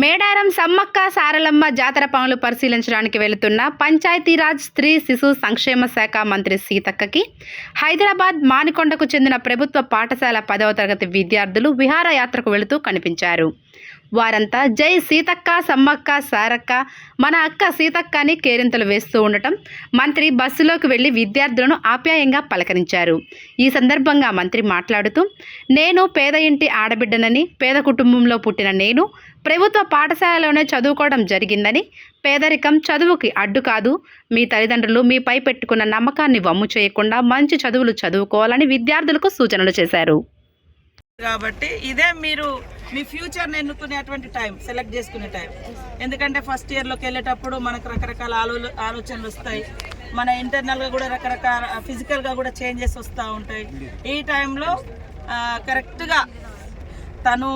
మేడారం సమ్మక్క సారలమ్మ జాతర పనులు పరిశీలించడానికి వెళుతున్న పంచాయతీరాజ్ స్త్రీ శిశు సంక్షేమ శాఖ మంత్రి సీతక్కకి హైదరాబాద్ మానికొండకు చెందిన ప్రభుత్వ పాఠశాల పదవ తరగతి విద్యార్థులు విహారయాత్రకు వెళుతూ కనిపించారు. వారంతా జై సీతక్క సమ్మక్క సారక్క మన అక్క సీతక్క అని కేరింతలు వేస్తూ ఉండటం మంత్రి బస్సులోకి వెళ్ళి విద్యార్థులను ఆప్యాయంగా పలకరించారు. ఈ సందర్భంగా మంత్రి మాట్లాడుతూ నేను పేద ఇంటి ఆడబిడ్డనని పేద కుటుంబంలో పుట్టిన నేను ప్రభుత్వ పాఠశాలలోనే చదువుకోవడం జరిగిందని పేదరికం చదువుకి అడ్డు కాదు మీ తల్లిదండ్రులు మీపై పెట్టుకున్న నమ్మకాన్ని వమ్ము చేయకుండా మంచి చదువులు చదువుకోవాలని విద్యార్థులకు సూచనలు చేశారు. కాబట్టి ఇదే మీరు మీ ఫ్యూచర్ని ఎన్నుకునేటువంటి టైం సెలెక్ట్ చేసుకునే టైం. ఎందుకంటే ఫస్ట్ ఇయర్లోకి వెళ్ళేటప్పుడు మనకు రకరకాల ఆలో ఆలోచనలు వస్తాయి. మన ఇంటర్నల్గా కూడా రకరకాల ఫిజికల్గా కూడా చేంజెస్ వస్తూ ఉంటాయి. ఈ టైంలో కరెక్ట్గా తను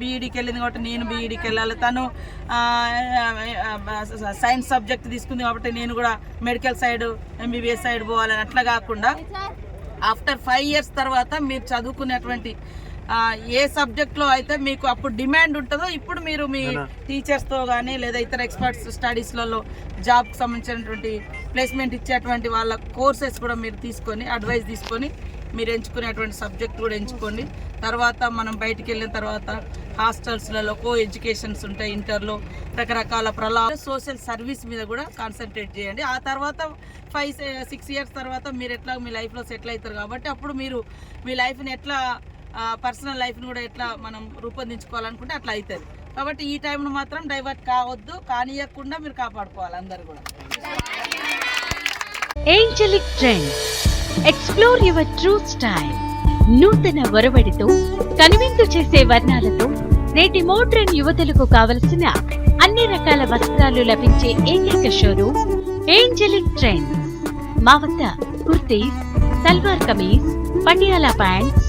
బీఈడికి వెళ్ళింది కాబట్టి నేను బీఈడికి వెళ్ళాలి. తను సైన్స్ సబ్జెక్ట్ తీసుకుంది కాబట్టి నేను కూడా మెడికల్ సైడ్ ఎంబీబీఎస్ సైడ్ పోవాలని అట్లా కాకుండా ఆఫ్టర్ ఫైవ్ ఇయర్స్ తర్వాత మీరు చదువుకునేటువంటి ఏ సబ్జెక్ట్లో అయితే మీకు అప్పుడు డిమాండ్ ఉంటుందో ఇప్పుడు మీరు మీ టీచర్స్తో కానీ లేదా ఇతర ఎక్స్పర్ట్స్ స్టడీస్లలో జాబ్కి సంబంధించినటువంటి ప్లేస్మెంట్ ఇచ్చేటువంటి వాళ్ళ కోర్సెస్ కూడా మీరు తీసుకొని అడ్వైస్ తీసుకొని మీరు ఎంచుకునేటువంటి సబ్జెక్ట్ కూడా ఎంచుకోండి. తర్వాత మనం బయటికి వెళ్ళిన తర్వాత హాస్టల్స్లలో కో ఎడ్యుకేషన్స్ ఉంటాయి ఇంటర్లో రకరకాల ప్రలా సోషల్ సర్వీస్ మీద కూడా కాన్సన్ట్రేట్ చేయండి. ఆ తర్వాత ఫైవ్ సిక్స్ ఇయర్స్ తర్వాత మీరు ఎట్లా మీ లైఫ్లో సెటిల్ అవుతారు కాబట్టి అప్పుడు మీరు మీ లైఫ్ని ఎట్లా పర్సనల్ లైఫ్ని కూడా ఎట్లా మనం రూపొందించుకోవాలనుకుంటే అట్లా అవుతుంది కాబట్టి ఈ టైంను మాత్రం డైవర్ట్ కావద్దు కానియకుండా మీరు కాపాడుకోవాలి అందరు కూడా. Angelic Trends explore your true style నూతన ఒరవడితో కనువిందు చేసే వర్ణాలతో నేటి మోడ్రన్ యువతలకు కావలసిన అన్ని రకాల వస్త్రాలు లభించే ఏకైక షోరూమ్ ఏంజలిక్ ట్రెండ్స్ మా వద్ద kurtis salwar kameez Patiala pants